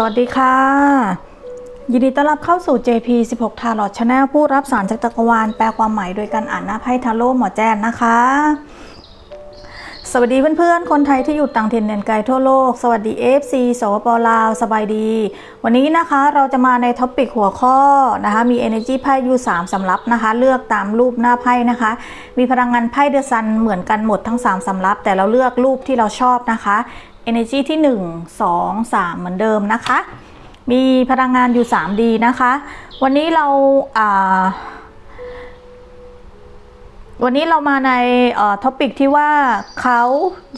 สวัสดีค่ะ ยินดีต้อนรับเข้าสู่ JP 16 Tarot Channel ผู้รับสารจากจักรวาลแปลความหมายโดยการอ่านหน้าไพ่ทาโร่หมอแจนนะคะ สวัสดีเพื่อนๆ คนไทยที่อยู่ต่างถิ่นแดนไกลทั่วโลก สวัสดี FC สวปลาว สบายดี วันนี้นะคะเราจะมาในท็อปิกหัวข้อนะคะมี Energy ไพ่อยู่3สำรับนะคะ เลือกตามรูปหน้าไพ่นะคะ มีพลังงานไพ่เดอะซันเหมือนกันหมดทั้ง 3สำรับแต่เราเลือกรูปที่เราชอบนะคะ Energy ที่ 1 2 3 เหมือนเดิมนะคะ มีพลังงานอยู่ 3D นะคะ วันนี้เราาวันนี้เรามาในท็อปิกที่ว่าเขา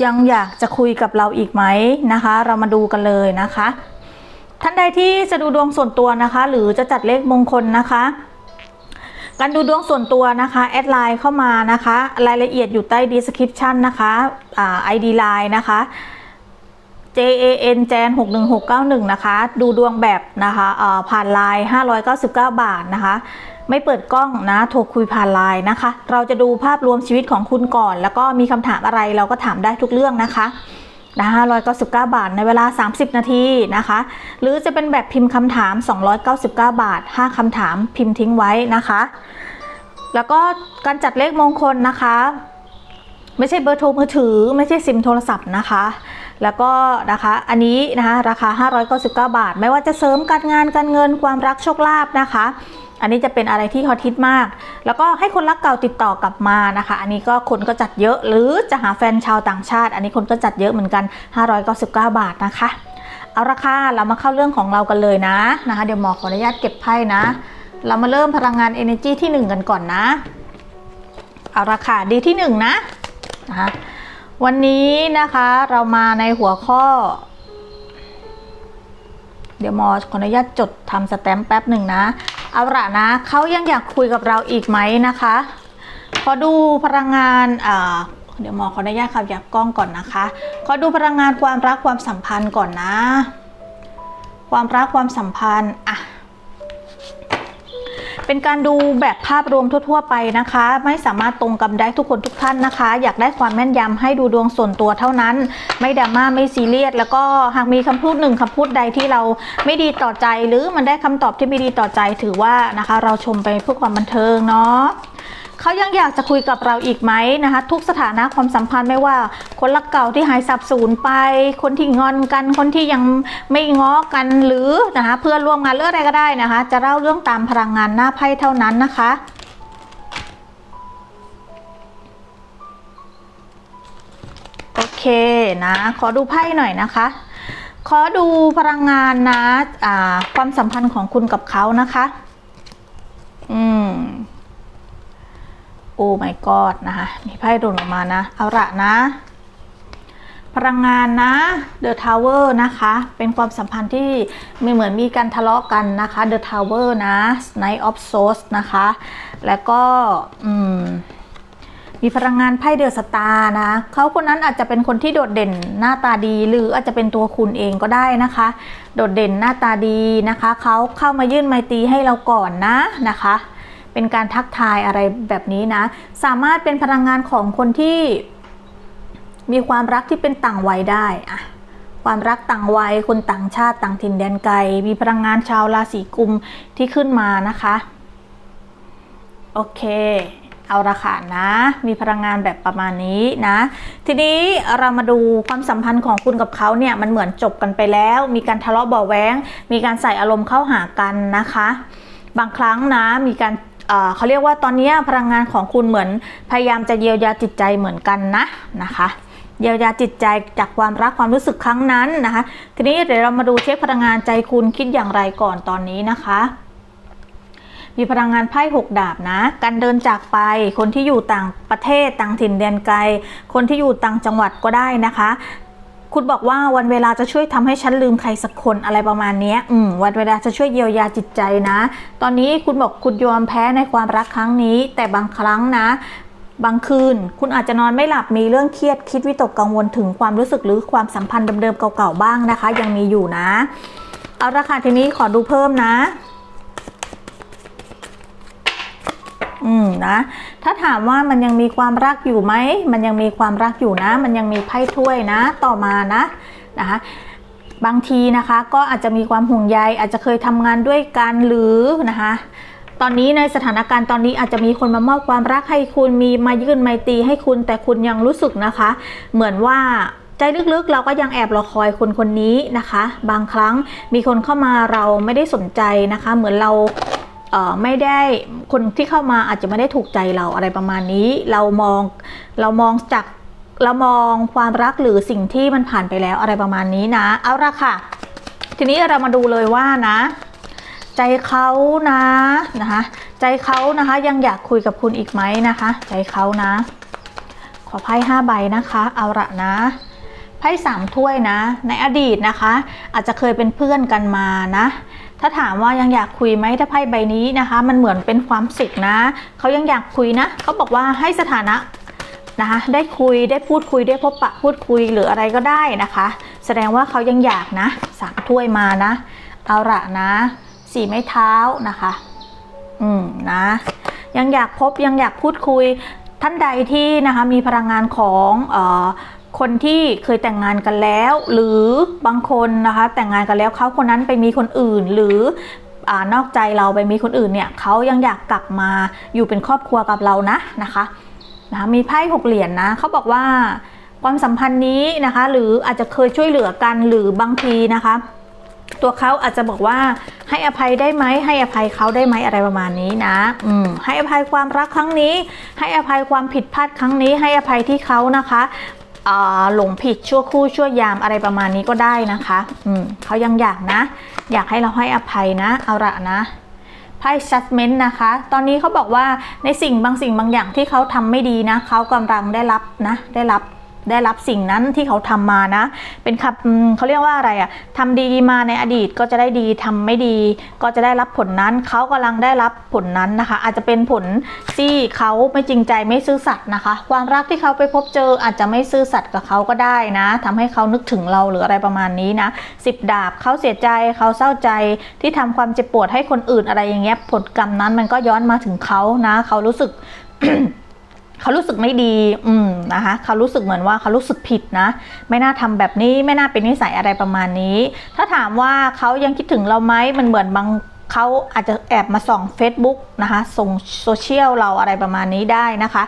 ยังอยากจะคุยกับเราอีกไหมนะคะ เรามาดูกันเลยนะคะ ท่านใดที่จะดูดวงส่วนตัวนะคะ หรือจะจัดเลขมงคลนะคะการดูดวงส่วนตัวนะคะแอดไลน์เข้ามานะคะ รายละเอียดอยู่ใต้ description นะคะอ่า ID line นะคะ J A N แจน61691 นะคะ ดูดวงแบบนะคะผ่านไลน์599 บาทนะคะ ไม่เปิดกล้องนะ โทรคุยผ่านไลน์นะคะ เราจะดูภาพรวมชีวิตของคุณก่อน แล้วก็มีคำถามอะไรเราก็ถามได้ทุกเรื่องนะคะนะ599 บาทในเวลา 30 นาทีนะคะ หรือจะเป็นแบบพิมพ์คำถาม 299 บาท 5คำถามพิมพ์ทิ้งไว้นะคะ แล้วก็การจัดเลขมงคลนะคะ ไม่ใช่เบอร์โทรมือถือ ไม่ใช่ซิมโทรศัพท์นะคะ แล้วก็นะคะอันนี้นะคะราคา 599 บาท ไม่ว่าจะเสริมการงานการเงินความรักโชคลาภนะคะ อันนี้จะเป็นอะไรที่ฮอตฮิตมาก แล้วก็ให้คนรักเก่าติดต่อกลับมานะคะ อันนี้ก็คนก็จัดเยอะหรือจะหาแฟนชาวต่างชาติ อันนี้คนก็จัดเยอะเหมือนกัน 599 บาทนะคะ เอาราคาเรามาเข้าเรื่องของเรากันเลยนะนะคะเดี๋ยวหมอขออนุญาตเก็บไพ่นะ เรามาเริ่มพลังงาน Energy ที่ 1 กันก่อนนะ เอาราคาดีที่ 1 นะนะคะ วันนี้นะคะเรามาในหัวข้อ เดี๋ยวมอขออนุญาตจดทำสแตมป์แป๊บหนึ่งนะเอาละนะเขายังอยากคุยกับเราอีกไหมนะคะขอดูพลังงานเดี๋ยวหมอขออนุญาตขับยับกล้องก่อนนะคะขอดูพลังงานความรักความสัมพันธ์ก่อนนะ ความรักความสัมพันธ์อะ เป็นการดูแบบภาพรวมทั่ว ๆ ไปนะคะ ไม่สามารถตรงกับได้ทุกคนทุกท่านนะคะ อยากได้ความแม่นยำให้ดูดวงส่วนตัวเท่านั้น ไม่ดราม่าไม่ซีเรียส แล้วก็หากมีคำพูดหนึ่งคำพูดใดที่เราไม่ดีต่อใจ หรือมันได้คำตอบที่ไม่ดีต่อใจถือว่านะคะ เราชมไปเพื่อความบันเทิงเนาะ เขายังอยากจะคุยกับเราอีกไหมนะคะ ทุกสถานะความสัมพันธ์ไม่ว่า คนรักเก่าที่หายสับสูญไป คนที่งอนกันคนที่ยังไม่ง้อกันหรือนะคะเพื่อนร่วมงานเรื่องอะไรก็ได้นะคะ จะเล่าเรื่องตามพลังงานหน้าไพ่เท่านั้นนะคะโอเคนะขอดูไพ่หน่อยนะคะ ขอดูพลังงานนะอ่าความสัมพันธ์ของคุณกับเขานะคะ อืม โอ้ my god นะคะ มีไพ่หล่นออกมานะ เอาละนะ พลังงานนะ The Tower นะคะ เป็นความสัมพันธ์ที่มีเหมือนมีการทะเลาะกันนะคะ The Tower นะ Knight of Swords นะคะ แล้วก็ อืมมีพลังงานไพ่เดอะสตาร์นะ เขาคนนั้นอาจจะเป็นคนที่โดดเด่นหน้าตาดี หรืออาจจะเป็นตัวคุณเองก็ได้นะคะ โดดเด่นหน้าตาดีนะคะ เขาเข้ามายื่นไมตีให้เราก่อนนะนะคะ เป็นการทักทายอะไรแบบนี้นะ สามารถเป็นพลังงานของคนที่มีความรักที่เป็นต่างวัยได้อะความรักต่างวัยคนต่างชาติต่างถิ่นแดนไกล มีพลังงานชาวราศีกุมที่ขึ้นมานะคะ โอเคเอาละค่ะนะ มีพลังงานแบบประมาณนี้นะ ทีนี้เรามาดูความสัมพันธ์ของคุณกับเขาเนี่ยมันเหมือนจบกันไปแล้ว มีการทะเลาะเบาแว้งมีการใส่อารมณ์เข้าหากันนะคะ บางครั้งนะมีการ เขาเรียกว่าตอนนี้พลังงานของคุณเหมือนพยายามจะเยียวยาจิตใจเหมือนกันนะนะคะเยียวยาจิตใจจากความรักความรู้สึกครั้งนั้นนะคะ ทีนี้เดี๋ยวเรามาดูเช็คพลังงานใจคุณคิดอย่างไรก่อนตอนนี้นะคะ มีพลังงานไพ่หกดาบนะ การเดินจากไป คนที่อยู่ต่างประเทศต่างถิ่นแดนไกล คนที่อยู่ต่างจังหวัดก็ได้นะคะ คุณบอกว่าวันเวลาจะช่วยทำให้ฉันลืมใครสักคนอะไรประมาณนี้อืมวันเวลาจะช่วยเยียวยาจิตใจนะ ตอนนี้คุณบอกคุณยอมแพ้ในความรักครั้งนี้ แต่บางครั้งนะ บางคืน คุณอาจจะนอนไม่หลับมีเรื่องเครียดคิดวิตกกังวลถึงความรู้สึกหรือความสัมพันธ์เดิมๆเก่าๆบ้างนะคะ ยังมีอยู่นะ เอาละค่ะทีนี้ขอดูเพิ่มนะ อืมนะ ถ้าถามว่ามันยังมีความรักอยู่ไหม มันยังมีความรักอยู่นะ มันยังมีไพ่ถ้วยนะ ต่อมานะนะคะบางทีนะคะก็อาจจะมีความห่วงใยอาจจะเคยทำงานด้วยกันหรือนะคะตอนนี้ในสถานการณ์ตอนนี้อาจจะมีคนมามอบความรักให้คุณมีมายื่นไมตรีให้คุณแต่คุณยังรู้สึกนะคะ เหมือนว่าใจลึกๆ เราก็ยังแอบรอคอยคนคนนี้นะคะ บางครั้งมีคนเข้ามาเราไม่ได้สนใจนะคะ เหมือนเรา ไม่ได้คนที่เข้ามาอาจจะไม่ได้ถูกใจเราอะไรประมาณนี้ เรามองเรามองจากเรามองความรักหรือสิ่งที่มันผ่านไปแล้วอะไรประมาณนี้นะเอาละค่ะ ทีนี้เรามาดูเลยว่านะ ใจเขานะนะคะใจเขานะคะยังอยากคุยกับคุณอีกไหมนะคะ ใจเขานะ ขอไพ่ห้าใบนะคะ เอาละนะไพ่สามถ้วยนะ ในอดีตนะคะ อาจจะเคยเป็นเพื่อนกันมานะ ถ้าถามว่ายังอยากคุยไหมถ้าไพ่ใบนี้นะคะ มันเหมือนเป็นความสุขนะเขายังอยากคุยนะเขาบอกว่าให้สถานะนะคะได้คุยได้พูดคุยได้พบปะพูดคุยหรืออะไรก็ได้นะคะ แสดงว่าเขายังอยากนะสามถ้วยมานะ เอาละนะสี่ไม้เท้านะคะ อืมนะ ยังอยากพบยังอยากพูดคุยท่านใดที่นะคะมีพลังงานของเออ คนที่เคยแต่งงานกันแล้ว หรือบางคนนะคะแต่งงานกันแล้วเขาคนนั้นไปมีคนอื่น หรืออนอกใจเราไปมีคนอื่นเนี่ยเขายังอยากกลับมาอยู่เป็นครอบครัวกับเรานะนะคะนะคะมีไพ่หกเหรียญนะเขาบอกว่าความสัมพันธ์นี้นะคะ หรืออาจจะเคยช่วยเหลือกันหรือบางทีนะคะ ตัวเขาอาจจะบอกว่าให้อภัยได้ไหมให้อภัยเขาได้ไหมอะไรประมาณนี้นะอืมให้อภัยความรักครั้งนี้ ให้อภัยความผิดพลาดครั้งนี้ ให้อภัยที่เขานะคะ หลงผิดชั่วคู่ชั่วยามอะไรประมาณนี้ก็ได้นะคะอืมเขายังอยากนะ อยากให้เราให้อภัยนะ เอาละนะไพ่ judgment นะคะ ตอนนี้เขาบอกว่าในสิ่งบางสิ่งบางอย่างที่เขาทำไม่ดีนะ เขากำลังได้รับนะ ได้รับ ได้รับสิ่งนั้นที่เขาทำมานะ เป็นคำเขาเรียกว่าอะไรอะทำดีมาในอดีตก็จะได้ดีทำไม่ดี ก็จะได้รับผลนั้น เขากำลังได้รับผลนั้นนะคะ อาจจะเป็นผลที่เขาไม่จริงใจไม่ซื่อสัตย์นะคะ ความรักที่เขาไปพบเจออาจจะไม่ซื่อสัตย์กับเขาก็ได้นะทำให้เขานึกถึงเราหรืออะไรประมาณนี้นะสิบดาบเขาเสียใจเขาเศร้าใจที่ทำความเจ็บปวดให้คนอื่นอะไรอย่างเงี้ยผลกรรมนั้นมันก็ย้อนมาถึงเขานะ เขารู้สึก เขารู้สึกไม่ดี อืมนะคะเขารู้สึกเหมือนว่าเขารู้สึกผิดนะ ไม่น่าทำแบบนี้ไม่น่าเป็นนิสัยอะไรประมาณนี้ ถ้าถามว่าเขายังคิดถึงเราไหมมันเหมือนบางเขาอาจจะแอบมาส่อง Facebook นะคะส่งโซเชียลเราอะไรประมาณนี้ได้นะคะ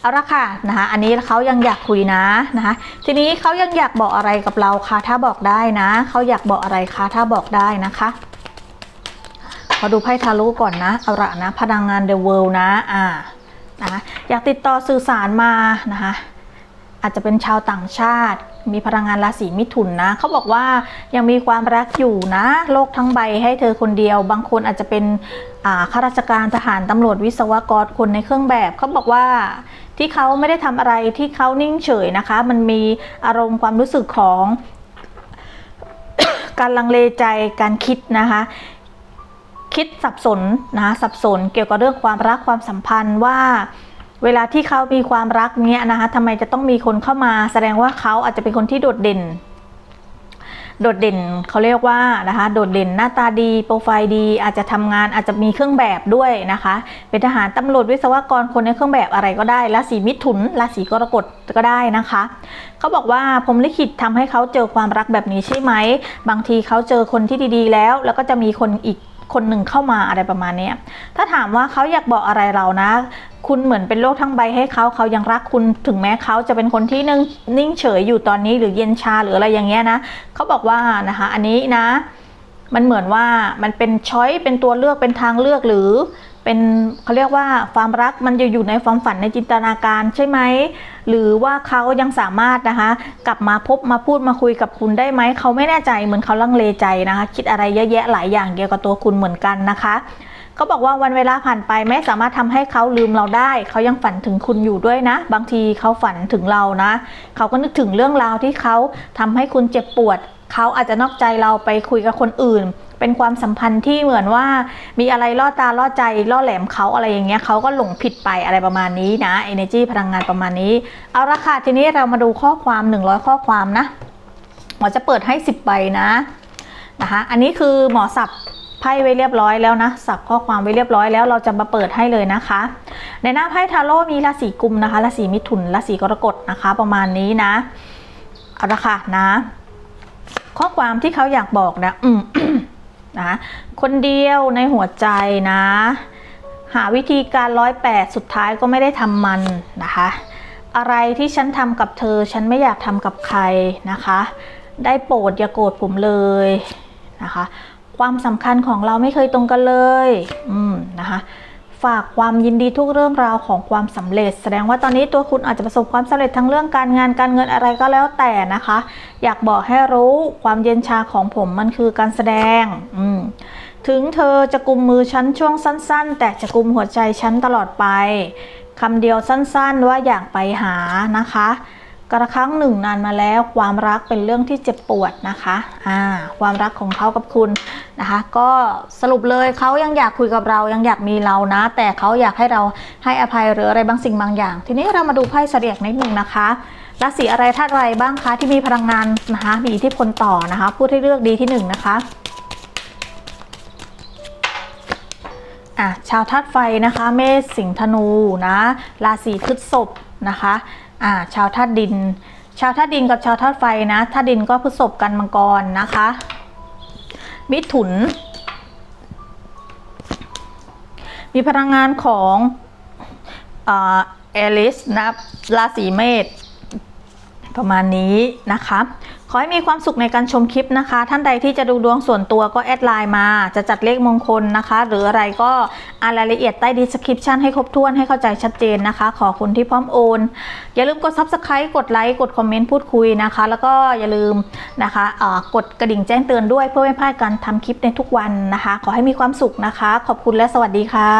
เอาละค่ะนะคะอันนี้เขายังอยากคุยนะนะคะทีนี้เขายังอยากบอกอะไรกับเราคะถ้าบอกได้นะเขาอยากบอกอะไรคะถ้าบอกได้นะคะขอดูไพ่ทาโร่ก่อนนะเอาละนะพลังงาน The World นะอ่า นะคะอยากติดต่อสื่อสารมานะคะอาจจะเป็นชาวต่างชาติ มีพลังงานราศีมิถุนนะเขาบอกว่ายังมีความรักอยู่นะ โลกทั้งใบให้เธอคนเดียว บางคนอาจจะเป็นข้าราชการทหารตำรวจวิศวกรคนในเครื่องแบบเขาบอกว่าที่เขาไม่ได้ทำอะไรที่เขานิ่งเฉยนะคะ มันมีอารมณ์ความรู้สึกของการลังเลใจการคิดนะคะ คิดสับสนนะสับสนเกี่ยวกับเรื่องความรักความสัมพันธ์ว่า เวลาที่เขามีความรักเนี้ยนะคะทำไมจะต้องมีคนเข้ามา แสดงว่าเขาอาจจะเป็นคนที่โดดเด่น โดดเด่นเขาเรียกว่านะคะโดดเด่นหน้าตาดีโปรไฟล์ดี อาจจะทำงานอาจจะมีเครื่องแบบด้วยนะคะ เป็นทหารตำรวจวิศวกรคนในเครื่องแบบอะไรก็ได้ราศีมิถุนราศีกรกฎก็ได้นะคะเขาบอกว่าผมลิขิตทำให้เขาเจอความรักแบบนี้ใช่ไหมบางทีเขาเจอคนที่ดีๆ แล้ว แล้วก็จะมีคนอีก คนหนึ่งเข้ามาอะไรประมาณนี้ถ้าถามว่าเขาอยากบอกอะไรเรานะ คุณเหมือนเป็นโลกทั้งใบให้เขาเขายังรักคุณถึงแม้เขาจะเป็นคนที่นิ่งเฉยอยู่ตอนนี้หรือเย็นชาหรืออะไรอย่างเงี้ยนะเขาบอกว่านะคะ อันนี้นะ มันเหมือนว่ามันเป็นช้อยเป็นตัวเลือกเป็นทางเลือกหรือ เป็นเขาเรียกว่าความรักมันจะอยู่ในความฝันในจินตนาการใช่ไหมหรือว่าเขายังสามารถนะคะ กลับมาพบมาพูดมาคุยกับคุณได้ไหมเขาไม่แน่ใจเหมือนเขาลังเลใจนะคะ คิดอะไรเยอะแยะหลายอย่างเกี่ยวกับตัวคุณเหมือนกันนะคะเขาบอกว่าวันเวลาผ่านไปไม่สามารถทำให้เขาลืมเราได้ เขายังฝันถึงคุณอยู่ด้วยนะ บางทีเขาฝันถึงเรานะ เขาก็นึกถึงเรื่องราวที่เขาทำให้คุณเจ็บปวด เขาอาจจะนอกใจเราไปคุยกับคนอื่น เป็นความสัมพันธ์ที่เหมือนว่ามีอะไรล่อตาล่อใจล่อแหลมเขาอะไรอย่างเงี้ยเขาก็หลงผิดไปอะไรประมาณนี้นะ energy พลังงานประมาณนี้ เอาละค่ะทีนี้เรามาดูข้อความ 100 ข้อความนะหมอจะเปิดให้ 10ใบนะนะคะอันนี้คือหมอสับไพ่ไว้เรียบร้อยแล้วนะสับข้อความไว้เรียบร้อยแล้วเราจะมาเปิดให้เลยนะคะ ในหน้าไพ่ทาโร่มีราศีกุมนะคะราศีมิถุนราศีกรกฎนะคะ ประมาณนี้นะเอาละค่ะนะ ข้อความที่เขาอยากบอกนะอืมนะคนเดียวในหัวใจนะ หาวิธีการร้อยแปดสุดท้ายก็ไม่ได้ทำมันนะคะ อะไรที่ฉันทำกับเธอ ฉันไม่อยากทำกับใครนะคะ ได้โปรดอย่าโกรธผมเลยนะคะ ความสำคัญของเราไม่เคยตรงกันเลย อืมนะคะ ฝากความยินดีทุกเรื่องราวของความสำเร็จ แสดงว่าตอนนี้ตัวคุณอาจจะประสบความสำเร็จทั้งเรื่องการงานการเงินอะไรก็แล้วแต่นะคะ อยากบอกให้รู้ความเย็นชาของผมมันคือการแสดงอืมถึงเธอจะกุมมือฉันช่วงสั้น ๆ แต่จะกุมหัวใจฉันตลอดไปคำเดียวสั้น ๆ ว่าอยากไปหานะคะ กระครั้งหนึ่งนานมาแล้วความรักเป็นเรื่องที่เจ็บปวดนะคะอ่าความรักของเขากับคุณนะคะ ก็สรุปเลยเขายังอยากคุยกับเรายังอยากมีเรานะ แต่เขาอยากให้เราให้อภัยหรืออะไรบางสิ่งบางอย่าง ทีนี้เรามาดูไพ่เสดียกนิดนึงนะคะราศีอะไรธาตุอะไรบ้างคะที่มีพลังงานนะคะมีอิทธิพลต่อนะคะพูดให้เลือกดีที่หนึ่งนะคะอะชาวธาตุไฟนะคะ เมษสิงห์ธนูนะราศีพฤษภนะคะ อ่าชาวธาตุดิน ชาวธาตุดินกับชาวธาตุไฟนะธาตุดินก็พฤษภกันมังกรนะคะมิถุน มีพลังงานของเอลิสนะราศีเมษประมาณนี้นะคะ ขอให้มีความสุขในการชมคลิปนะคะ ท่านใดที่จะดูดวงส่วนตัวก็แอดไลน์มา จะจัดเลขมงคลนะคะ หรืออะไรก็อ่านรายละเอียดใต้ดีสคริปชันให้ครบถ้วนให้เข้าใจชัดเจนนะคะ ขอคุณที่พร้อมโอน อย่าลืมกด Subscribe กดไลค์กดคอมเมนต์พูดคุยนะคะ แล้วก็อย่าลืมนะคะกดกระดิ่งแจ้งเตือนด้วยเพื่อไม่พลาดการทำคลิปในทุกวันนะคะ ขอให้มีความสุขนะคะ ขอบคุณและสวัสดีค่ะ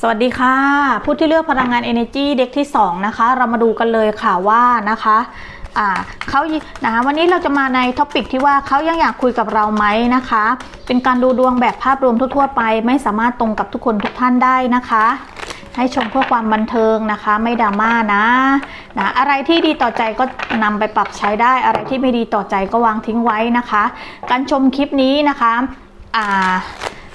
สวัสดีค่ะ ผู้ที่เลือกพลังงาน Energy เด็กที่ 2 นะคะ เรามาดูกันเลยค่ะว่านะคะ อ่าเขานะคะวันนี้เราจะมาในท็อปิกที่ว่าเขายังอยากคุยกับเราไหมนะคะ เป็นการดูดวงแบบภาพรวมทั่วๆไป ไม่สามารถตรงกับทุกคนทุกท่านได้นะคะ ให้ชมเพื่อความบันเทิงนะคะ ไม่ดราม่านะนะ อะไรที่ดีต่อใจก็นำไปปรับใช้ได้ อะไรที่ไม่ดีต่อใจก็วางทิ้งไว้นะคะ การชมคลิปนี้นะคะอ่า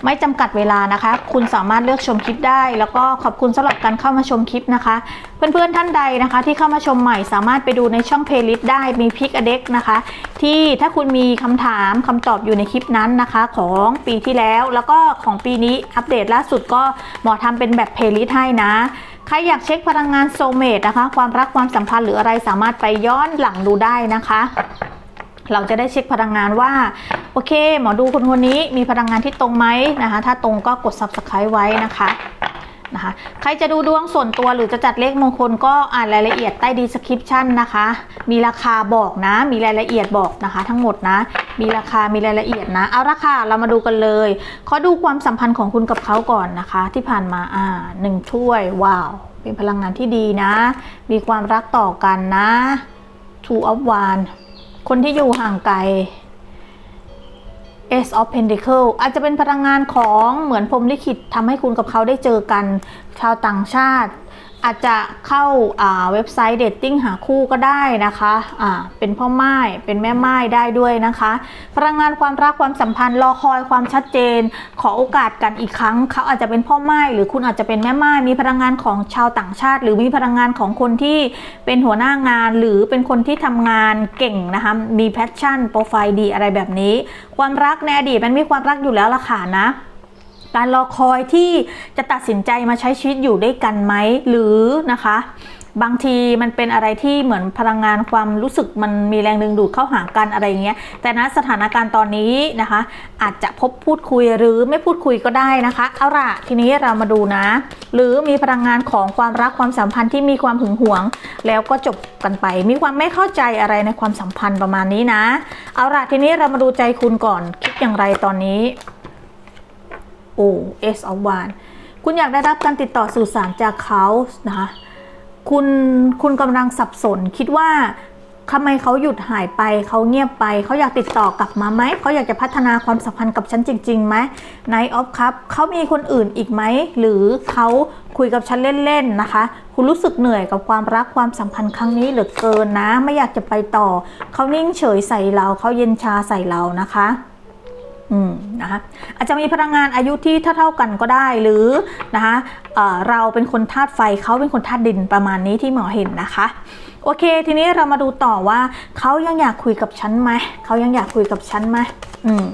ไม่จำกัดเวลานะคะ คุณสามารถเลือกชมคลิปได้ แล้วก็ขอบคุณสำหรับการเข้ามาชมคลิปนะคะ เพื่อนๆท่านใดนะคะ ที่เข้ามาชมใหม่สามารถไปดูในช่องเพลย์ลิสต์ได้มีพิกอเด็กนะคะ ที่ถ้าคุณมีคำถามคำตอบอยู่ในคลิปนั้นนะคะ ของปีที่แล้ว แล้วก็ของปีนี้อัปเดตล่าสุดก็หมอทำเป็นแบบเพลย์ลิสต์ให้นะใครอยากเช็คพลังงานโซเมตนะคะ ความรักความสัมพันธ์หรืออะไรสามารถไปย้อนหลังดูได้นะคะ เราจะได้เช็คพลังงานว่า โอเค หมอดูคนคนนี้มีพลังงานที่ตรงไหมนะคะ ถ้าตรงก็กด subscribe ไว้นะคะนะคะ ใครจะดูดวงส่วนตัวหรือจะจัดเลขมงคลก็อ่านรายละเอียดใต้ดีสคริปชั่นนะคะ มีราคาบอกนะ มีรายละเอียดบอกนะคะ ทั้งหมดนะ มีราคา มีรายละเอียดนะ เอาราคาเรามาดูกันเลย ขอดูความสัมพันธ์ของคุณกับเขาก่อนนะคะ ที่ผ่านมา อ่าหนึ่งถ้วย ว้าว เป็นพลังงานที่ดีนะ มีความรักต่อกันนะ two of one คนที่อยู่ห่างไกล Ace of Pentacle อาจจะเป็นพลังงานของเหมือนพรมลิขิตทำให้คุณกับเขาได้เจอกัน ชาวต่างชาติ อาจจะเข้าเว็บไซต์เดทติ้งหาคู่ก็ได้นะคะะเป็นพ่อไม้เป็นแม่ไม้ได้ด้วยนะคะ พลังงานความรักความสัมพันธ์รอคอยความชัดเจน ขอโอกาสกันอีกครั้ง เขาอาจจะเป็นพ่อไม้หรือคุณอาจจะเป็นแม่ไม้มีพลังงานของชาวต่างชาติ หรือมีพลังงานของคนที่เป็นหัวหน้างาน หรือเป็นคนที่ทำงานเก่งนะคะมีแพชชั่นโปรไฟล์ดีอะไรแบบนี้ ความรักในอดีตมันมีความรักอยู่แล้วล่ะค่ะนะ การรอคอยที่จะตัดสินใจมาใช้ชีวิตอยู่ด้วยกันไหมหรือนะคะบางทีมันเป็นอะไรที่เหมือนพลังงานความรู้สึกมันมีแรงดึงดูดเข้าหากันอะไรอย่างเงี้ย แต่ณสถานการณ์ตอนนี้นะคะ อาจจะพบพูดคุยหรือไม่พูดคุยก็ได้นะคะ เอาล่ะทีนี้เรามาดูนะ หรือมีพลังงานของความรักความสัมพันธ์ที่มีความหึงหวง แล้วก็จบกันไป มีความไม่เข้าใจอะไรในความสัมพันธ์ประมาณนี้นะ เอาล่ะทีนี้เรามาดูใจคุณก่อนคิดอย่างไรตอนนี้ โอ้ S of One คุณอยากได้รับการติดต่อสื่อสารจากเขานะคะคุณคุณกำลังสับสนคิดว่าทำไมเขาหยุดหายไปเขาเงียบไป เขาอยากติดต่อกลับมาไหมเขาอยากจะพัฒนาความสัมพันธ์กับฉันจริงๆไหมไนออฟครับเขามีคนอื่นอีกไหม หรือเขาคุยกับฉันเล่นๆนะคะ คุณรู้สึกเหนื่อยกับความรักความสัมพันธ์ครั้งนี้เหลือเกินนะ ไม่อยากจะไปต่อ เขานิ่งเฉยใส่เราเขาเย็นชาใส่เรานะคะ นะคะอาจจะมีพลังงานอายุที่เท่าๆกันก็ได้หรือนะคะเเราเป็นคนธาตุไฟเขาเป็นคนธาตุดินประมาณนี้ที่หมอเห็นนะคะโอเค ทีนี้เรามาดูต่อว่าเขายังอยากคุยกับฉันไหมเขายังอยากคุยกับฉันไหมอืม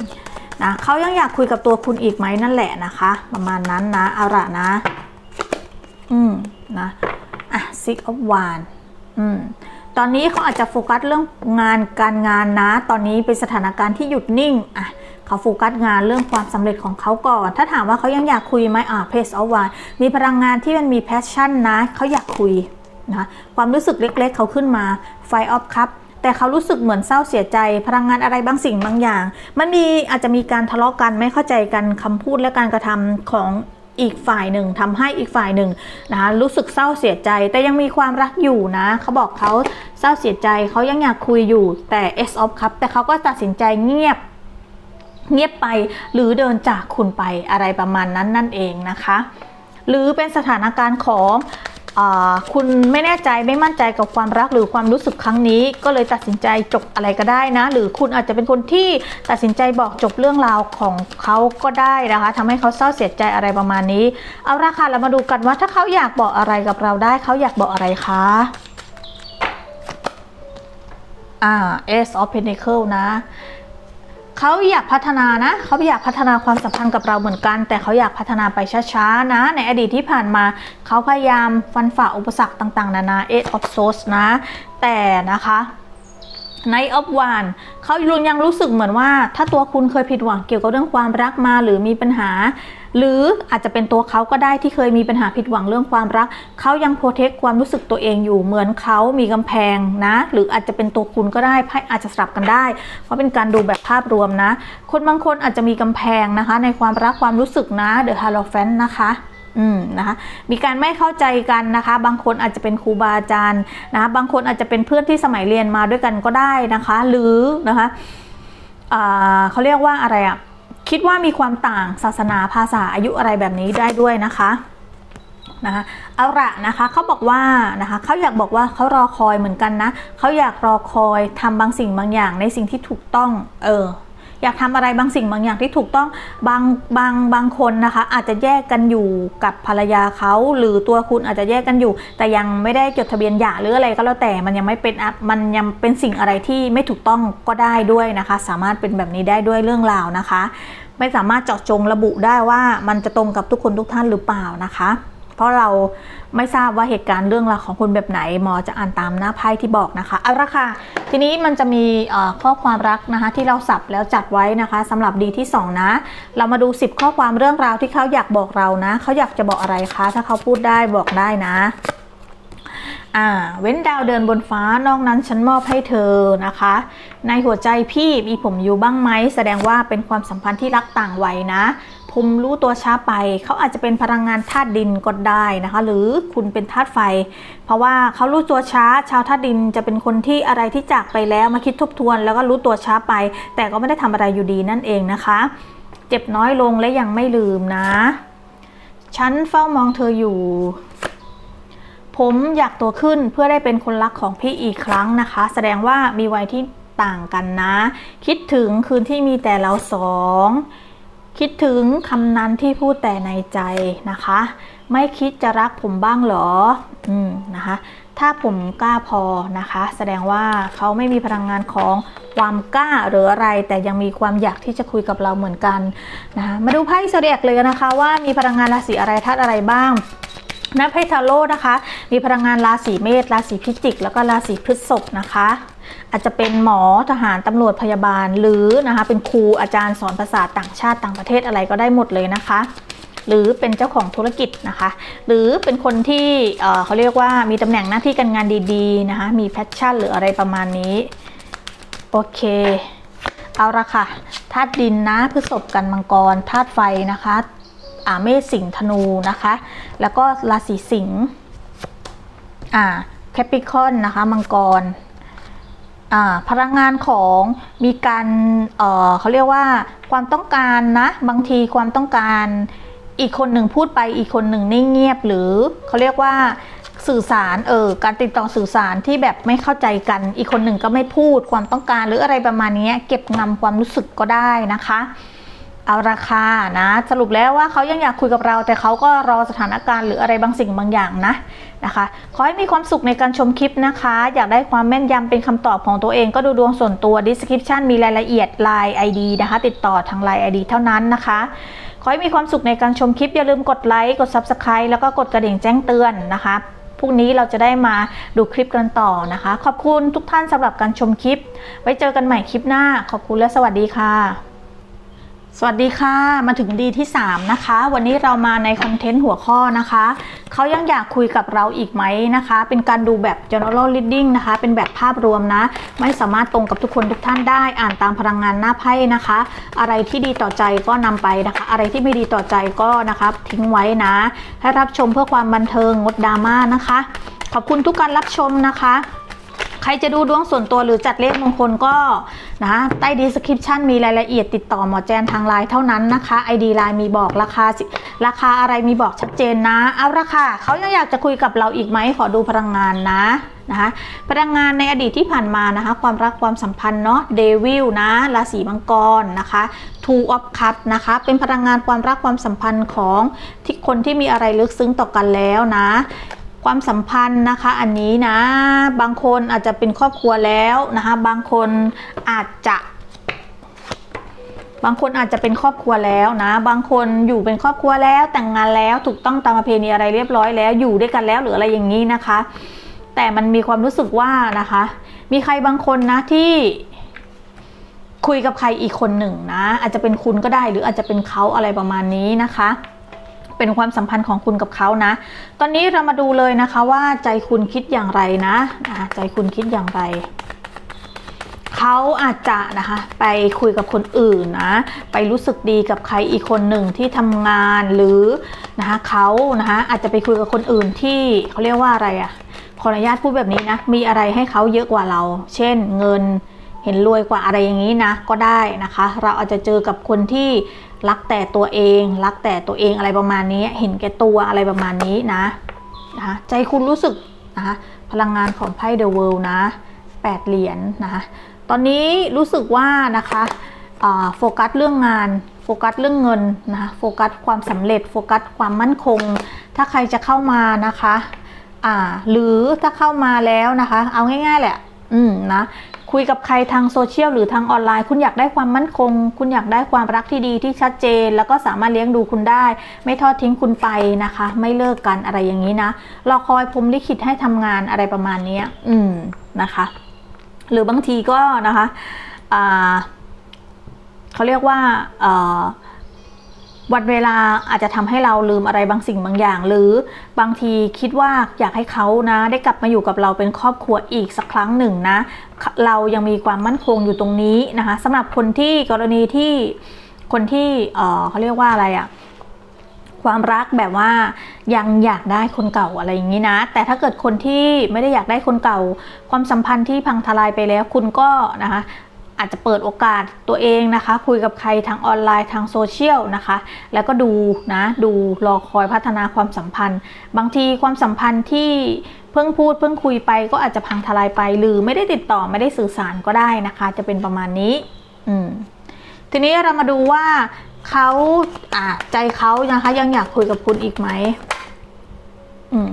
นะเขายังอยากคุยกับตัวคุณอีกไหมนั่นแหละนะคะ ประมาณนั้นนะเอาละนะ อืมนะอะ six of wands อืมตอนนี้เขาอาจจะโฟกัสเรื่องงานการงานนะ ตอนนี้เป็นสถานการณ์ที่หยุดนิ่งอะ เขาโฟกัสงานเรื่องความสำเร็จของเขาก่อน ถ้าถามว่าเขายังอยากคุยไหมอะ page of wands มีพลังงานที่มันมี passion นะเขาอยากคุยนะความรู้สึกเล็กๆ เขาขึ้นมาไฟออฟคัพแต่เขารู้สึกเหมือนเศร้าเสียใจ พลังงานอะไรบางสิ่งบางอย่าง มันมีอาจจะมีการทะเลาะกันไม่เข้าใจกันคำพูดและการกระทำของอีกฝ่ายหนึ่งทำให้อีกฝ่ายหนึ่งนะคะรู้สึกเศร้าเสียใจ แต่ยังมีความรักอยู่นะเขาบอกเขาเศร้าเสียใจเขายังอยากคุยอยู่แต่ S of Cup แต่เขาก็ตัดสินใจเงียบ เงียบไปหรือเดินจากคุณไปอะไรประมาณนั้นนั่นเองนะคะ หรือเป็นสถานการณ์ของอคุณไม่แน่ใจไม่มั่นใจกับความรักหรือความรู้สึกครั้งนี้ ก็เลยตัดสินใจจบอะไรก็ได้นะ หรือคุณอาจจะเป็นคนที่ตัดสินใจบอกจบเรื่องราวของเขาก็ได้นะคะทำให้เขาเศร้าเสียใจอะไรประมาณนี้ เอาละค่ะเรามาดูกันว่าถ้าเขาอยากบอกอะไรกับเราได้เขาอยากบอกอะไรคะอ่า Ace of Pentacle นะ เขาอยากพัฒนานะ เขาอยากพัฒนาความสัมพันธ์กับเราเหมือนกัน แต่เขาอยากพัฒนาไปช้าๆนะ ในอดีตที่ผ่านมาเขาพยายามฟันฝ่าอุปสรรคต่าง ๆ นานา eight of swords นะ แต่นะคะ Night of One เขายังรู้สึกเหมือนว่า ถ้าตัวคุณเคยผิดหวังเกี่ยวกับเรื่องความรักมาหรือมีปัญหา หรืออาจจะเป็นตัวเขาก็ได้ที่เคยมีปัญหาผิดหวังเรื่องความรัก เขายังโปรเทคความรู้สึกตัวเองอยู่เหมือนเขามีกำแพงนะ หรืออาจจะเป็นตัวคุณก็ได้ไพ่อาจจะสลับกันได้ เพราะเป็นการดูแบบภาพรวมนะ คนบางคนอาจจะมีกำแพงนะคะ ในความรักความรู้สึกนะ The Hierophant นะคะ อืมนะคะมีการไม่เข้าใจกันนะคะ บางคนอาจจะเป็นครูบาอาจารย์นะบางคนอาจจะเป็นเพื่อนที่สมัยเรียนมาด้วยกันก็ได้นะคะ หรือนะคะเขาเรียกว่าอะไรอะคิดว่ามีความต่างศาสนาภาษาอายุอะไรแบบนี้ได้ด้วยนะคะนะคะเอาละนะคะเขาบอกว่านะคะเขาอยากบอกว่าเขารอคอยเหมือนกันนะเขาอยากรอคอยทำบางสิ่งบางอย่างในสิ่งที่ถูกต้องเออ อยากทำอะไรบางสิ่งบางอย่างที่ถูกต้องบางบางบางคนนะคะ อาจจะแยกกันอยู่กับภรรยาเขาหรือตัวคุณอาจจะแยกกันอยู่ แต่ยังไม่ได้จดทะเบียนหย่าหรืออะไรก็แล้วแต่มันยังไม่เป็นมันยังเป็นสิ่งอะไรที่ไม่ถูกต้องก็ได้ด้วยนะคะ สามารถเป็นแบบนี้ได้ด้วยเรื่องราวนะคะ ไม่สามารถเจาะจงระบุได้ว่ามันจะตรงกับทุกคนทุกท่านหรือเปล่านะคะ เพราะเราไม่ทราบว่าเหตุการณ์เรื่องราวของคุณแบบไหนหมอจะอ่านตามหน้าไพ่ที่บอกนะคะเอาละค่ะทีนี้มันจะมีข้อความรักนะคะที่เราสับแล้วจัดไว้นะคะสำหรับดีที่ 2 นะ เรามาดู 10 ข้อความเรื่องราวที่เขาอยากบอกเรานะเขาอยากจะบอกอะไรคะถ้าเขาพูดได้บอกได้นะอ่าเว้นดาวเดินบนฟ้านอกนั้นฉันมอบให้เธอนะคะ ในหัวใจพี่มีผมอยู่บ้างไหมแสดงว่าเป็นความสัมพันธ์ที่รักต่างวัยนะ ผมรู้ตัวช้าไป เขาอาจจะเป็นพลังงานธาตุดินก็ได้นะคะ หรือคุณเป็นธาตุไฟ เพราะว่าเขารู้ตัวช้า ชาวธาตุดินจะเป็นคนที่อะไรที่จากไปแล้วมาคิดทบทวน แล้วก็รู้ตัวช้าไป แต่ก็ไม่ได้ทำอะไรอยู่ดีนั่นเองนะคะ เจ็บน้อยลงและยังไม่ลืมนะ ฉันเฝ้ามองเธออยู่ ผมอยากตัวขึ้นเพื่อได้เป็นคนรักของพี่อีกครั้งนะคะ แสดงว่ามีวัยที่ต่างกันนะ คิดถึงคืนที่มีแต่เราสอง คิดถึงคำนั้นที่พูดแต่ในใจนะคะ ไม่คิดจะรักผมบ้างเหรออืมนะคะ ถ้าผมกล้าพอนะคะ แสดงว่าเขาไม่มีพลังงานของความกล้าหรืออะไร แต่ยังมีความอยากที่จะคุยกับเราเหมือนกันนะคะมาดูไพ่เดียกเลยนะคะ ว่ามีพลังงานราศีอะไรธาตุอะไรบ้างนับไพ่ทาโร่นะคะ มีพลังงานราศีเมษราศีพิจิก แล้วก็ราศีพฤษภนะคะ อาจจะเป็นหมอทหารตำรวจพยาบาล หรือนะคะเป็นครูอาจารย์สอนภาษาต่างชาติต่างประเทศอะไรก็ได้หมดเลยนะคะ หรือเป็นเจ้าของธุรกิจนะคะ หรือเป็นคนที่เเขาเรียกว่ามีตำแหน่งหน้าที่การงานดีๆนะคะมีแพชชั่นหรืออะไรประมาณนี้โอเคเอาละค่ะธาตุดินนะพฤษภกันมังกรธาตุไฟนะคะอาเมษสิงห์ธนูนะคะ แล้วก็ราศีสิงห์อ่าแคปิคอนนะคะมังกร พลังงานของมีการเเขาเรียกว่าความต้องการนะ บางทีความต้องการอีกคนหนึ่งพูดไปอีกคนหนึ่งนิ่งเงียบหรือเขาเรียกว่าสื่อสารเออการติดต่อสื่อสารที่แบบไม่เข้าใจกัน อีกคนหนึ่งก็ไม่พูดความต้องการหรืออะไรประมาณนี้เก็บงำความรู้สึกก็ได้นะคะเอาราคานะ สรุปแล้วว่าเขายังอยากคุยกับเรา แต่เขาก็รอสถานการณ์หรืออะไรบางสิ่งบางอย่างนะ นะคะ ขอให้มีความสุขในการชมคลิปนะคะ อยากได้ความแม่นยำเป็นคำตอบของตัวเองก็ดูดวงส่วนตัว description มีรายละเอียด Line ID นะคะ ติดต่อทาง Line ID เท่านั้นนะคะ ขอให้มีความสุขในการชมคลิปอย่าลืมกดไลค์กด Subscribe แล้วก็กดกระดิ่งแจ้งเตือนนะคะพรุ่งนี้เราจะได้มาดูคลิปกันต่อนะคะ ขอบคุณทุกท่านสำหรับการชมคลิป ไว้เจอกันใหม่คลิปหน้า ขอบคุณและสวัสดีค่ะ สวัสดีค่ะ มาถึงดีที่ 3 นะคะ วันนี้เรามาในคอนเทนต์หัวข้อนะคะ เขายังอยากคุยกับเราอีกไหมนะคะ เป็นการดูแบบ general reading นะคะ เป็นแบบภาพรวมนะ ไม่สามารถตรงกับทุกคนทุกท่านได้ อ่านตามพลังงานหน้าไพ่นะคะ อะไรที่ดีต่อใจก็นำไปนะคะ อะไรที่ไม่ดีต่อใจก็นะคะทิ้งไว้นะ ให้รับชมเพื่อความบันเทิงงดดราม่านะคะ ขอบคุณทุกการรับชมนะคะ รจะดูดวงส่วนตัวหรือจัดเลขมงคลก็นะใต้ description มีรายละเอียดติดต่อหมอแจนทางไลน์เท่านั้นนะคะ ID ไลน์มีบอกราคาราคาอะไรมีบอกชัดเจนนะ เอาละค่ะเขายังอยากจะคุยกับเราอีกไหมขอดูพลังงานนะนะคะพลังงานในอดีตที่ผ่านมานะคะ ความรักความสัมพันธ์เนาะเดวิลนะราศีมังกรนะคะ Two of Cups นะคะเป็นพลังงานความรักความสัมพันธ์ของที่คนที่มีอะไรลึกซึ้งต่อกันแล้วนะ ความสัมพันธ์นะคะอันนี้นะ บางคนอาจจะเป็นครอบครัวแล้วนะคะบางคนอาจจะ บางคนอาจจะเป็นครอบครัวแล้วนะ บางคนอยู่เป็นครอบครัวแล้วแต่งงานแล้วถูกต้องตามประเพณีอะไรเรียบร้อยแล้วอยู่ด้วยกันแล้วหรืออะไรอย่างนี้นะคะ แต่มันมีความรู้สึกว่านะคะ มีใครบางคนนะที่คุยกับใครอีกคนหนึ่งนะ อาจจะเป็นคุณก็ได้หรืออาจจะเป็นเขาอะไรประมาณนี้นะคะ เป็นความสัมพันธ์ของคุณกับเขานะ ตอนนี้เรามาดูเลยนะคะว่าใจคุณคิดอย่างไรนะใจคุณคิดอย่างไรเขาอาจจะนะคะไปคุยกับคนอื่นนะไปรู้สึกดีกับใครอีกคนหนึ่งที่ทำงานหรือนะคะเขานะคะอาจจะไปคุยกับคนอื่นที่เขาเรียกว่าอะไรอะ่ะขออนุญาตพูดแบบนี้นะมีอะไรให้เขาเยอะกว่าเรา เช่นเงินเห็นรวยกว่าอะไรอย่างนี้นะก็ได้นะคะ เราอาจจะเจอกับคนที่ รักแต่ตัวเอง รักแต่ตัวเองอะไรประมาณนี้ เห็นแก่ตัวอะไรประมาณนี้นะนะคะใจคุณรู้สึกนะคะพลังงานของไพ่เดอะเวิลด์นะแปดเหรียญนะคะตอนนี้รู้สึกว่านะคะโฟกัสเรื่องงานโฟกัสเรื่องเงินนะคะโฟกัสความสำเร็จโฟกัสความมั่นคง ถ้าใครจะเข้ามานะคะหรือถ้าเข้ามาแล้วนะคะ เอาง่ายๆแหละ อืมนะคุยกับใครทางโซเชียลหรือทางออนไลน์ คุณอยากได้ความมั่นคง คุณอยากได้ความรักที่ดีที่ชัดเจน แล้วก็สามารถเลี้ยงดูคุณได้ ไม่ทอดทิ้งคุณไปนะคะ ไม่เลิกกันอะไรอย่างนี้นะรอคอยพรมลิขิตให้ทำงานอะไรประมาณนี้อืมนะคะ หรือบางทีก็นะคะอ่าเขาเรียกว่าเอ่อ วันเวลาอาจจะทำให้เราลืมอะไรบางสิ่งบางอย่าง หรือบางทีคิดว่าอยากให้เขานะ ได้กลับมาอยู่กับเราเป็นครอบครัวอีกสักครั้งหนึ่งนะ เรายังมีความมั่นคงอยู่ตรงนี้นะคะสำหรับคนที่กรณีที่คนที่เออเขาเรียกว่าอะไรอะความรักแบบว่ายังอยากได้คนเก่าอะไรอย่างนี้นะ แต่ถ้าเกิดคนที่ไม่ได้อยากได้คนเก่า ความสัมพันธ์ที่พังทลายไปแล้วคุณก็นะคะ อาจจะเปิดโอกาสตัวเองนะคะ คุยกับใครทางออนไลน์ทางโซเชียลนะคะ แล้วก็ดูนะดูรอคอยพัฒนาความสัมพันธ์ บางทีความสัมพันธ์ที่เพิ่งพูดเพิ่งคุยไปก็อาจจะพังทลายไป หรือไม่ได้ติดต่อไม่ได้สื่อสารก็ได้นะคะ จะเป็นประมาณนี้อืมทีนี้เรามาดูว่าเขาอ่าใจเขานะคะยังอยากคุยกับคุณอีกไหมอืม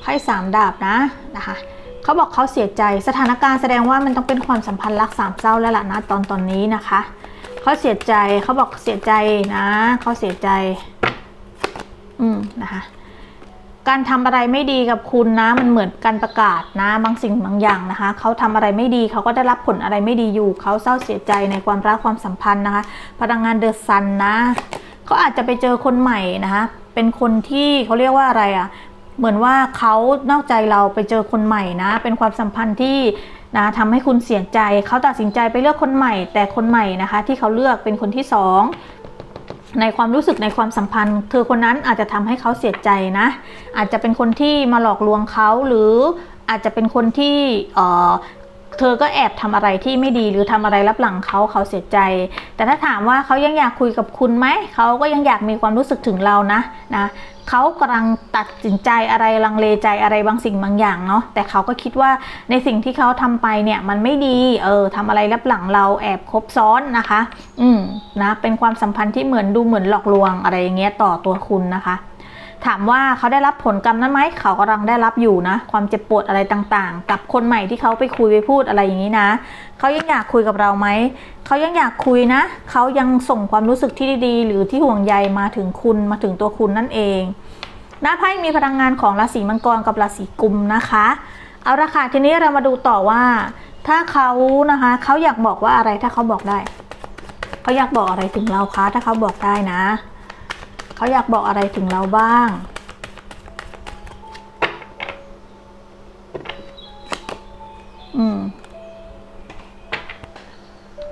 ไพ่สามดาบนะนะคะ เขาบอกเขาเสียใจสถานการณ์แสดงว่ามันต้องเป็นความสัมพันธ์รักสามเศร้าแล้วล่ะนะตอนตอนนี้นะคะเขาเสียใจเขาบอกเสียใจนะเขาเสียใจ อืมนะคะการทำอะไรไม่ดีกับคุณนะ มันเหมือนการประกาศนะบางสิ่งบางอย่างนะคะ เขาทำอะไรไม่ดีเขาก็ได้รับผลอะไรไม่ดีอยู่ เขาเศร้าเสียใจในความรักความสัมพันธ์นะคะ พลังงานเดอะซันนะเขาอาจจะไปเจอคนใหม่นะคะ เป็นคนที่เขาเรียกว่าอะไรอะ่ะ เหมือนว่าเขานอกใจเราไปเจอคนใหม่นะ เป็นความสัมพันธ์ที่นะทำให้คุณเสียใจ เขาตัดสินใจไปเลือกคนใหม่ แต่คนใหม่นะคะ ที่เขาเลือกเป็นคนที่สองในความรู้สึกในความสัมพันธ์เธอคนนั้นอาจจะทำให้เขาเสียใจนะ อาจจะเป็นคนที่มาหลอกลวงเขาหรืออาจจะเป็นคนที่ เธอก็แอบทำอะไรที่ไม่ดีหรือทำอะไรรับหลังเขาเขาเสียใจ แต่ถ้าถามว่าเขายังอยากคุยกับคุณไหมเขาก็ยังอยากมีความรู้สึกถึงเรานะนะเขากำลังตัดสินใจอะไรลังเลใจอะไรบางสิ่งบางอย่างเนาะแต่เขาก็คิดว่าในสิ่งที่เขาทำไปเนี่ยมันไม่ดีเออทำอะไรรับหลังเราแอบคบซ้อนนะคะ อืมนะเป็นความสัมพันธ์ที่เหมือนดูเหมือนหลอกลวงอะไรอย่างเงี้ยต่อตัวคุณนะคะ ถามว่าเขาได้รับผลกรรมนั้นไหมเขากำลังได้รับอยู่นะ ความเจ็บปวดอะไรต่างๆ กับคนใหม่ที่เขาไปคุยไปพูดอะไรอย่างนี้นะเขายังอยากคุยกับเราไหมเขายังอยากคุยนะเขายังส่งความรู้สึกที่ดีๆ หรือที่ห่วงใยมาถึงคุณมาถึงตัวคุณนั่นเองหน้าไพ่มีพลังงานของราศีมังกรกับราศีกุมนะคะ เอาละค่ะทีนี้เรามาดูต่อว่า ถ้าเขานะคะเขาอยากบอกว่าอะไรถ้าเขาบอกได้เขาอยากบอกอะไรถึงเราคะถ้าเขาบอกได้นะ เขาอยากบอกอะไรถึงเราบ้าง อืม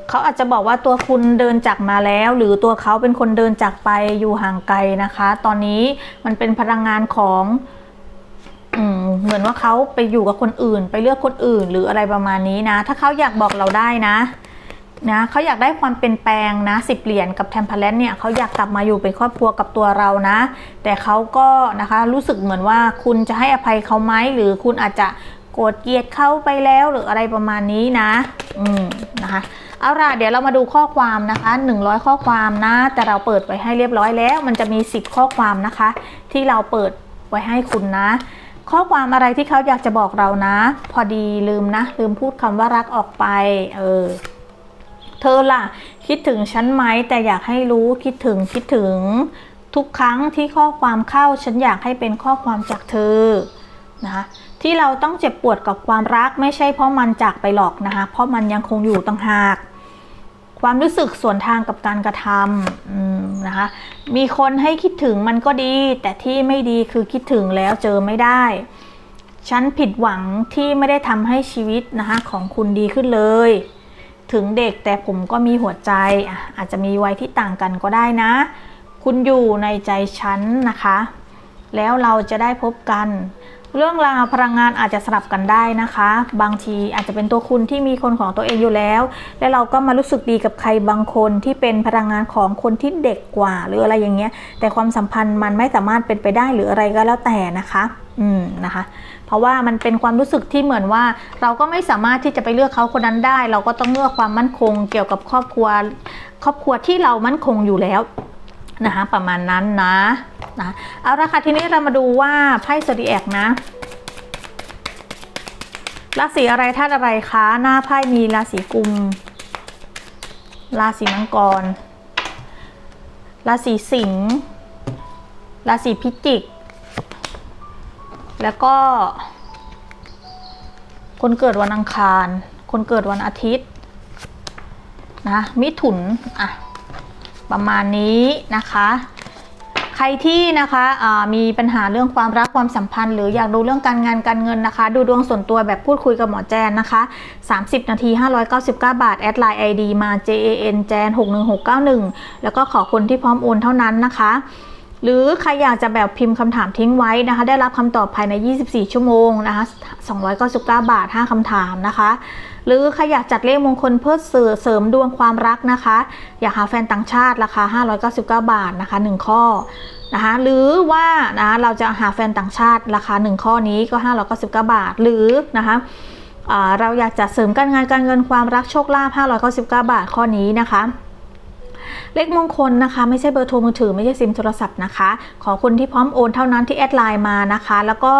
เขาอาจจะบอกว่าตัวคุณเดินจากมาแล้ว หรือตัวเขาเป็นคนเดินจากไปอยู่ห่างไกลนะคะ ตอนนี้มันเป็นพลังงานของอืมเหมือนว่าเขาไปอยู่กับคนอื่น ไปเลือกคนอื่น หรืออะไรประมาณนี้นะ ถ้าเขาอยากบอกเราได้นะ นะเขาอยากได้ความเป็นแปลงนะสิบเหรียญกับแทมเพลนเนี่ยเขาอยากกลับมาอยู่เป็นครอบครัวกับตัวเรานะ แต่เขาก็นะคะรู้สึกเหมือนว่าคุณจะให้อภัยเขาไหมหรือคุณอาจจะโกรธเกลียดเขาไปแล้วหรืออะไรประมาณนี้นะ อืมนะคะเอาล่ะเดี๋ยวเรามาดูข้อความนะคะ 100 ข้อความนะ แต่เราเปิดไว้ให้เรียบร้อยแล้ว มันจะมี 10 ข้อความนะคะ ที่เราเปิดไว้ให้คุณนะ ข้อความอะไรที่เขาอยากจะบอกเรานะ พอดีลืมนะ ลืมพูดคำว่ารักออกไป เออ เธอล่ะ คิดถึงฉันไหมแต่อยากให้รู้คิดถึงคิดถึงทุกครั้งที่ข้อความเข้าฉันอยากให้เป็นข้อความจากเธอนะที่เราต้องเจ็บปวดกับความรักไม่ใช่เพราะมันจากไปหรอกนะคะเพราะมันยังคงอยู่ต่างหาก ความรู้สึกส่วนทางกับการกระทำนะคะมีคนให้คิดถึงมันก็ดี แต่ที่ไม่ดีคือคิดถึงแล้วเจอไม่ได้ ฉันผิดหวังที่ไม่ได้ทำให้ชีวิตนะคะของคุณดีขึ้นเลย ถึงเด็กแต่ผมก็มีหัวใจอาจจะมีวัยที่ต่างกันก็ได้นะ คุณอยู่ในใจฉันนะคะ แล้วเราจะได้พบกัน เรื่องราวพลังงานอาจจะสลับกันได้นะคะ บางทีอาจจะเป็นตัวคุณที่มีคนของตัวเองอยู่แล้ว และเราก็มารู้สึกดีกับใครบางคนที่เป็นพลังงานของคนที่เด็กกว่า หรืออะไรอย่างเงี้ย แต่ความสัมพันธ์มันไม่สามารถเป็นไปได้หรืออะไรก็แล้วแต่นะคะ อืมนะคะ เพราะว่ามันเป็นความรู้สึกที่เหมือนว่า เราก็ไม่สามารถที่จะไปเลือกเขาคนนั้นได้ เราก็ต้องเลือกความมั่นคง เกี่ยวกับครอบครัว ครอบครัวที่เรามั่นคงอยู่แล้วนะคะประมาณนั้นนะนะเอาละค่ะทีนี้เรามาดูว่าไพ่โซดีแอกนะราศีอะไรธาตุอะไรคะหน้าไพ่มีราศีกุม ราศีมังกร ราศีสิงห์ราศีพิจิก แล้วก็ คนเกิดวันอังคาร คนเกิดวันอาทิตย์นะ มิถุนอะประมาณนี้นะคะ ใครที่นะคะะมีปัญหาเรื่องความรักความสัมพันธ์ หรืออยากดูเรื่องการงานการเงินนะคะ ดูดวงส่วนตัวแบบพูดคุยกับหมอแจนนะคะ 30 นาที 599 บาท แอดไลน์ ID มา JAN แจน61691 แล้วก็ขอคนที่พร้อมโอนเท่านั้นนะคะ หรือใครอยากจะแบบพิมพ์คำถามทิ้งไว้นะคะ ได้รับคำตอบภายใน 24 ชั่วโมงนะคะ299 บาท 5คำถามนะคะ หรือใครอยากจัดเลขมงคลเพื่อเสริมดวงความรักนะคะ อยากหาแฟนต่างชาติราคา 599 บาทนะคะ 1 ข้อนะคะหรือว่านะเราจะหาแฟนต่างชาติราคา 1 ข้อนี้ก็ 599 บาท หรือนะคะเราอยากจะเสริมการงานการเงินความรักโชคลาภ599 บาทข้อนี้นะคะ เลขมงคลนะคะ ไม่ใช่เบอร์โทรมือถือ ไม่ใช่ซิมโทรศัพท์นะคะ ขอคนที่พร้อมโอนเท่านั้นที่แอดไลน์มานะคะ แล้วก็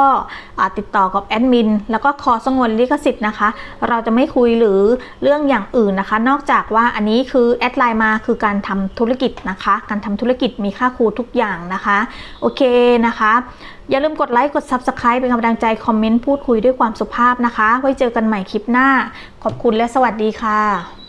ติดต่อกับแอดมินแล้วก็ขอสงวนลิขสิทธิ์นะคะ เราจะไม่คุยหรือเรื่องอย่างอื่นนะคะ นอกจากว่าอันนี้คือแอดไลน์มาคือการทำธุรกิจนะคะ การทำธุรกิจมีค่าครูทุกอย่างนะคะ โอเคนะคะ อย่าลืมกดไลค์กด Subscribe เป็นกำลังใจคอมเมนต์พูดคุยด้วยความสุภาพนะคะ ไว้เจอกันใหม่คลิปหน้า ขอบคุณและสวัสดีค่ะ